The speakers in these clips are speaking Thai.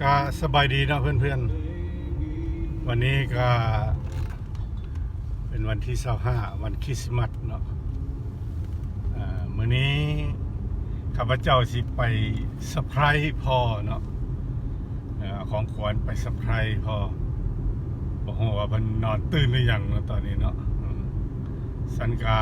ก็สบายดีเนาะเพื่อนๆ วันนี้ก็ เป็นวันที่25วันคริสต์มาสเนาะมื้อนี้ข้าพเจ้าสิไปเซอร์พรส์พ่อเนาะของขวัญไปเซอร์พรส์พ่อบอกว่ามันนอนตื่นหรือยังเนาะตอนนี้เนาะสันกา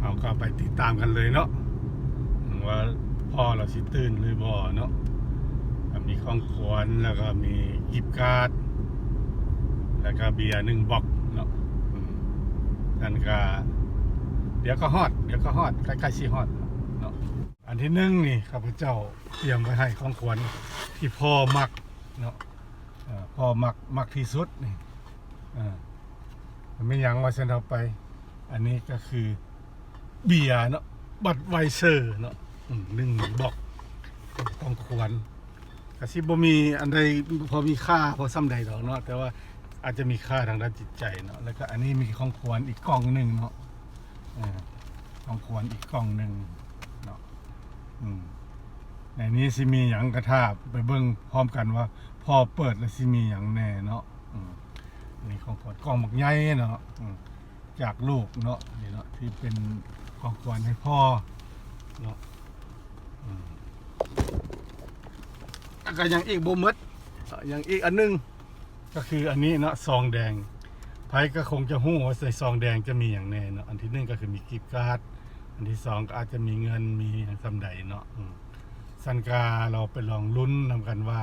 เอาก็ไปติดตามกันเลยเนาะว่าพ่อเราสิตื่นหรือบ่เนาะ มีของขวัญแล้วก็มีกิฟต์การ์ดแล้วก็เบียร์หนึ่งบ็อกเนาะอืมนั่นก็เดี๋ยวก็ฮอด เดี๋ยวก็ฮอดใกล้ๆสิฮอดเนาะอันที่หนึ่งนี่ข้าพเจ้าเตรียมไว้ให้ของขวัญที่พ่อมักเนาะเอ่อพ่อมักมักที่สุดนี่อ่ามันไม่หยังว่าฉันเอาไป อันนี้ก็คือเบียร์เนาะบัตรไวเซอร์เนาะอืมหนึ่งบ็อกของขวัญ กสิบ่มีอันใดพอมีค่าพอซ้ำใดดอกเนาะแต่ว่าอาจจะมีค่าทางด้านจิตใจเนาะแล้วก็อันนี้มีของควรอีกกล่องหนึ่งเนาะอของควรอีกกล่องหนึ่งเนาะในนี้สิมีหยังกระทาไปเบิ่งพร้อมกันว่า พอเปิดแล้วสิมีหยังแน่เนาะอันนี้ของควรกล่องบักใหญ่เนาะจากลูกเนาะนี่เนาะที่เป็นของควรให้พ่อเนาะ ก็ยังอีกบ่มดเอ่อยังอีกอันหนึง ก็คืออันนี้เนาะซองแดงไผก็คงจะหู้ว่าใส่ซองแดงจะมีอย่างแน่เนาะอันที่หนึ่งก็คือมีกิฟต์การ์ดอันที่สองก็อาจจะมีเงินมีอย่างสำใดเนาะสันกาเราไปลองลุ้นนำกันว่า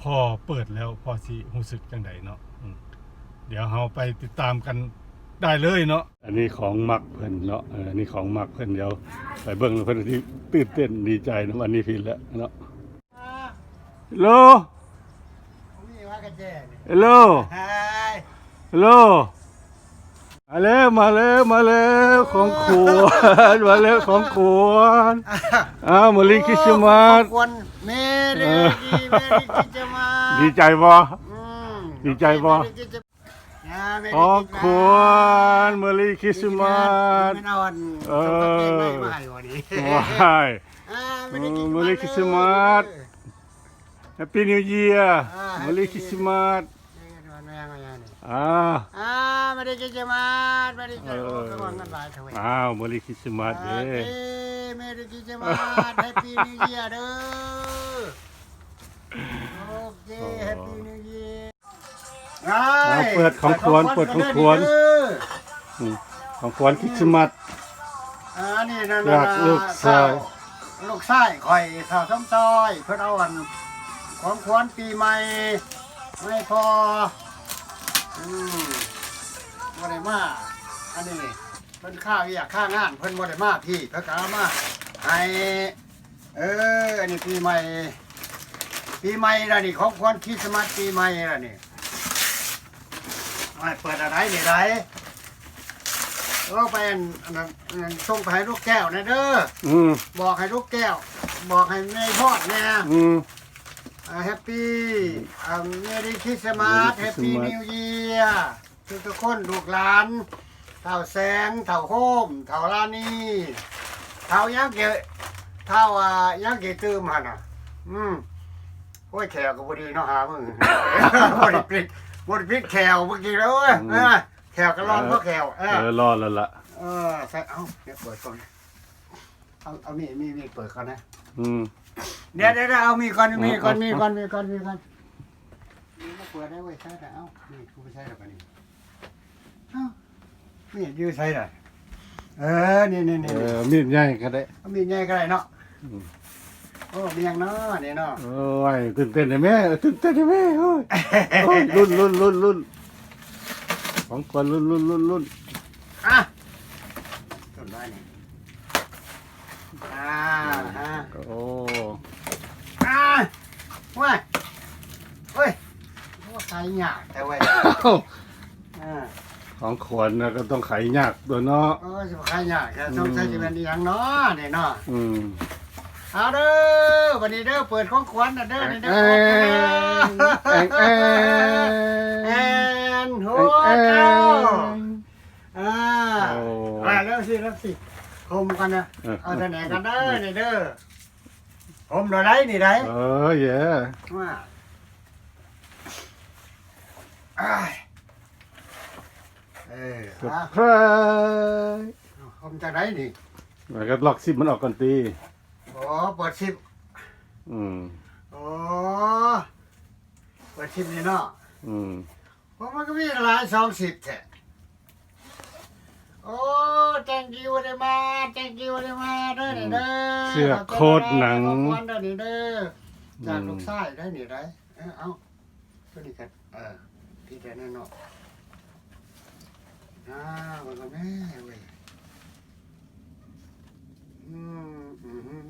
พอเปิดแล้วพอสิรู้สึกจังใดเนาะเดี๋ยวเราไปติดตามกันได้เลยเนาะ อันนี้ของมักเพิ่นเนาะอันนี้ของมักเพิ่นเดี๋ยวไปเบิ่งเพิ่นที่ตื่นเต้นดีใจนะวันนี้พี่แล้วเนาะ ฮัลโหลมีว่ากระเจนี่ฮัลโหลไฮฮัลโหลมาแล้วมาแล้วมาแล้วของขวญมาแล้วของขวญอ้าวมลิคิสมาสควรเมเรเออดีเมเรกิจมาดีใจบ่ อืมดีใจบ่ เมเรกิจอ่าเมเรกิจของขวญมลิคิสมาส ไม่นอนเออ ส่งกางเกงในมาให้วันนี้ว้าย อ่าเออ Merry Christmas แฮปปี้นิวเยียร์ม ลิคิสมาสอ่าอ่าเมเรกิจมาเมเรกิจเออกำลังกันหลายเถอะอ้าวมลิคิสมาสเด้เมเรกิจมาแฮปปี้นิวเยียร์เด้อโอเคแฮปปี้นิวเยียร์เอาเปิดของขวัญเปิดของขวัญอืมของขวัญคริสต์มาสอ่านี่นั่นจากลูกชายลูกชายข่อยสาวส้มซอย เพื่อนเอาอัน ของขวัญปีใหม่ ไม่พอ อืมบ่ได้มาอันนี้เพิ่นข้าวอยากข้างาน เพิ่นบ่ได้มาพี่เพิ่นก็เอามาให้เอออันนี้ปีใหม่ ปีใหม่ละนี่ของขวัญคริสต์มาสปีใหม่ละนี่ไม่เปิดอะไรนี่ไรเราไปอันอันนั้นอันนั้นส่งไปให้ลูกแก้วนะเด้ออืมบอกให้ลูกแก้ว บอกให้แม่ทอดเนี่ยอืม แฮปปี้อ่าเมรี่คริสต์มาส Merry แฮปปี้ Christmas นิวเยียร์ทุกทุกๆคนลูกหลานเท่าแสงเท่าโฮมเท่าลานีเท่ายังเกะเท่าอ่ายังเกะตื้มหันอะ อืมโอ้ยแขวก็บ่ดีเนาะหามึงบ่ได้ปิดบ่ได้ปิดแขวเมื่อกี้แล้วเว้ยเออแขวก็ร้อนเพราะแขวเอเอออรอดแล้วล่ะเออใส่เอาเดี๋ยวเปิดก่อนเอาเอามีดมีดมีดเปิดก่อนนะ อืม เดี๋ยวเดี๋ยวเดี๋ยวเอามีดก่อนมีดก่อนเอามีดเอาก่อนมีดก่อนมีดก่อนมีดมาเปิดได้เว้ยใช่แต่เอ้านี่กูไม่ใช่หรอกอันนี้เอ้ามีดยืดใช่เลยเออนี่นี่เอนี่นี่อมีดใหญ่ก็ได้เอามีดใหญ่ก็ได้เนาะอืมโอ้มีอย่างเนาะนี่เนาะโอ้ยตื่นเต้นเลยแม่ตื่นเต้นเลยแม่โอ้ยโอ้ยรุ่นรุ่นรุ่นรุ่นของขวัญรุ่นรุ่นรุ่นรุ่น อะต้นไม้นี่ อ่าฮะโอ้อ่าว้ายเฮ้ยว่าใครหยาบแต่เว้ยเอ้าอ่าของขวัญน่ะก็ต้องไขยากตัวเนาะโอ้ยสิบ่ใครหยาบจะต้องใช้จะเป็นอหย่างเนาะนี่เนาะอืมเอาเด้อวันนี้เด้อเปิดของขวัญนะเด้อนี่เด้เอองเองเองแอนโหเองเจ้าอ่าโอ้อ่าเริ่มสิเริ่มสิ คมกันนะเออ เอาแต่ไหนกันเด้อนี่เด้อผมโดนได้นี่ได้เออเย่ว่าอ้ายเออเซออะร์ไพรส์ผมจากไหนนี่แล้วก็ล็อกซิปมันออกก่อนตีโอ้เปิดชิปอืม โอ้เปิดชิปนี่เนาะอืม ผมมันก็มีหลายสองสิบแท้ โอ้ thank you very much thank you very much เด้อนี่เด้อเสื้อโคตรหนัง ขอบคุณเด้อนี่เด้อจากลูกชายได้อนี่ได้เอ้าเอาตัวนี้กันเออพี่แต่นั่นเนาะอ่ามันก็แม่เว้ยอืมอืมอืม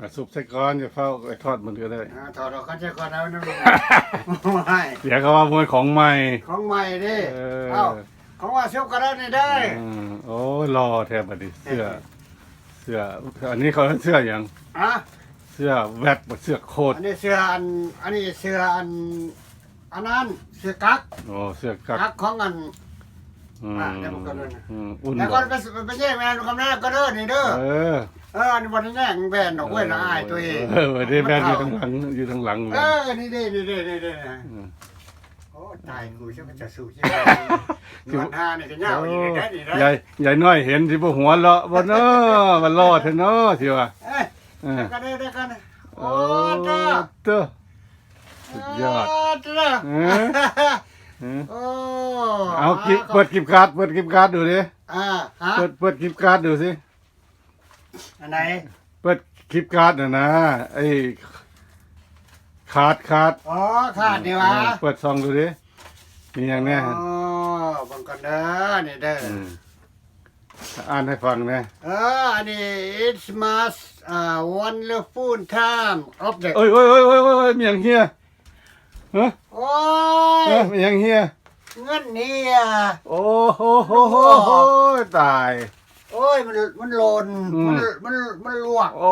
อะสุบใส่ก้อนจะเฝ้าไอ้ทอดมันก็ได้ อ่าถอดออกกันจะก่อนเอาน้ำมันไม่ เดี๋ยวเขาว่ามวยของใหม่ ของใหม่ดิเออ เอ้า ของว่าเชฟก็ได้นี่ได้ อืมโอ้ยรอแทบบัดนี้เสื้อ เสื้อ อันนี้เขาเสื้ออย่างอะ เสื้อแวดบ่เสื้อโคตรอันนี้เสื้ออัน อันนี้เสื้ออัน อันนั้นเสื้อกั๊กโอ้เสื้อกั๊กกั๊กของอัน อืมอะเดี๋ยวผมก็เดินนะ อืมอุ่นแล้วบ่ก็ไปไปแย่งแมนคำแรกก็เด้อนี่เด้อ เออเอออันนี้วันนี้แย่งแบนดอกเว้ยละอายตัวเองเออวันนี้แบนอยู่ทางหลังอยู่ทางหลังเออนี่เด้นี่เด้นี่เด้นะอืมโอ้ ตายกูจะมันจะสู้ใช่ไหมหนวดหน้านี่ก็ยาวอีกได้นี่ได้ยายยายน้อยเห็นสิบ่หัวเราะบ่เนาะมันรอดเถอะเนาะสิว่าเอ้ยเออได้กันได้ได้กันโอ้โอ้จ้าเต้อ สุดยอดโจ้าเออเออโอ้เอากิบเปิดกิบการ์ดเปิดกิบการ์ดดูดิอ่าฮะเปิดเปิดกิบการ์ดดูสิอันไหนเปิดคลิปการ์ดน่ะนะไอ้ขาดขาดอ๋อขาดนี่วะเออเปิดซองดูดิ มีอย่างเนี้ยอ๋อบังกันเด้อนี่เด้ออมอ่านให้ฟังนะเอออันนี้ it's must uh wonderful time of the เอ้ยเอ้ยเอ้ยเอ้ยเอ้ยเอ้ยมีอย่างเฮียฮะโอ้เอ้ยยมีอย่างเฮียเงินนี่อะ โอ้โหโหโหโหตาย โอ้ยมันมันหล่นอืม มันมันมันลวกโอ้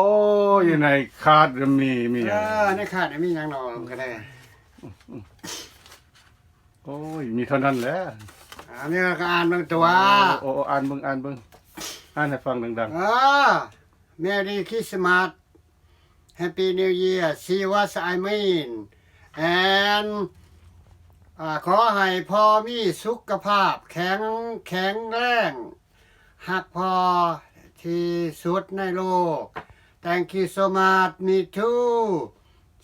อยู่ในคาร์ดมีมีอเอย่างนี้อในขาดนี่มีหยังหนอมันก็ได้ โอ้ย มีเท่านั้นแหละอันนี้ก็อ่านบางตัวโอ้โอ้อ่านเบิ่งอ่านเบิ่งอ่านให้ฟังดังเออ Merry Christmas Happy New Year See what I mean and อ่าขอให้พ่อมีสุขภาพ แข็งแข็งแรงหักพอที่สุดในโลก Thank you so much me too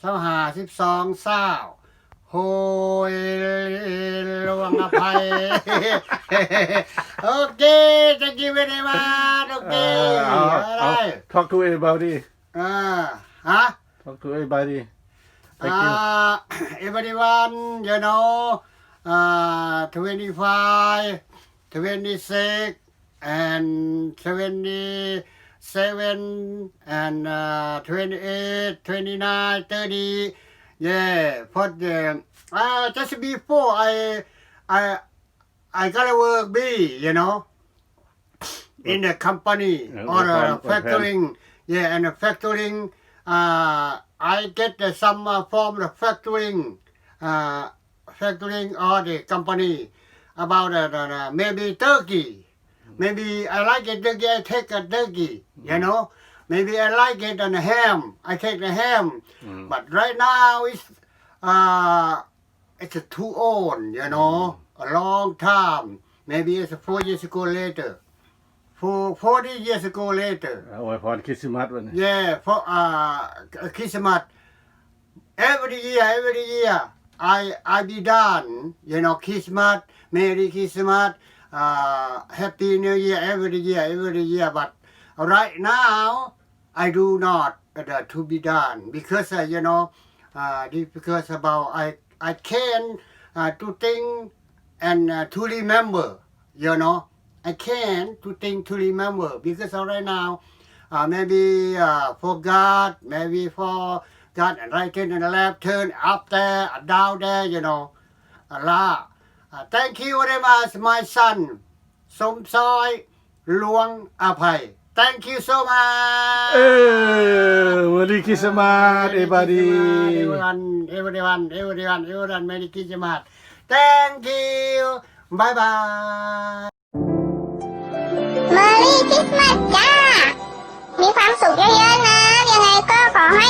สาหาสิบสองเศร้า โหยลวงอภัยโอเค thank you very much โอๆเคเออเอาเอาได้ talk to everybody อ่าฮะ talk to everybody thank you Uh, everyone, you know, uh, 25, 26, and 27, and uh, 28, 29, 30. Yeah, for the, uh, just before I, I, I gotta work B, you know, in the company Yeah, or what kind- what kind? factoring. Yeah, and the factoring, uh, I get uh, some uh, from the factoring, uh, factoring or the company about uh, the, the, maybe turkey. Maybe I like it turkey, I take a turkey, you know. Maybe I like it on the ham, I take the ham. Mm. But right now it's uh it's a too old, you know, a long time. Maybe it's four years ago later. For forty years ago later. อวยพรคริสต์มาสวันนี้ Yeah, for uh Christmas. Every year, every year, I I be done. You know, Christmas, Merry Christmas, uh, Happy New Year, every year, every year. But right now, I do not uh, to be done because uh, you know, uh, this because about I I can uh, to think and uh, to remember. You know, I can to think to remember because uh, right now uh, maybe uh, for God, maybe for God, and right turn and the left turn up there, down there, you know. Allah. Uh, thank you very much, my son. สมซอยหลวงอภัย Thank you so much. เออวันนี้คริสต์มาส everybody Everyone, everyone, everyone, everyone, Merry Christmas. Thank you. Bye bye. เมอรี่คริสต์มาสจ้า มีความสุขเยอะๆนะ ยังไงก็ขอให้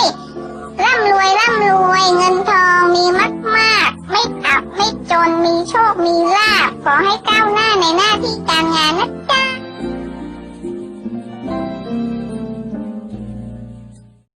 ร่ำรวยร่ำรวยเงินทองมีมากมากๆไม่อับไม่จนมีโชคมีลาภขอให้ก้าวหน้าในหน้าที่การงานนะจ๊ะ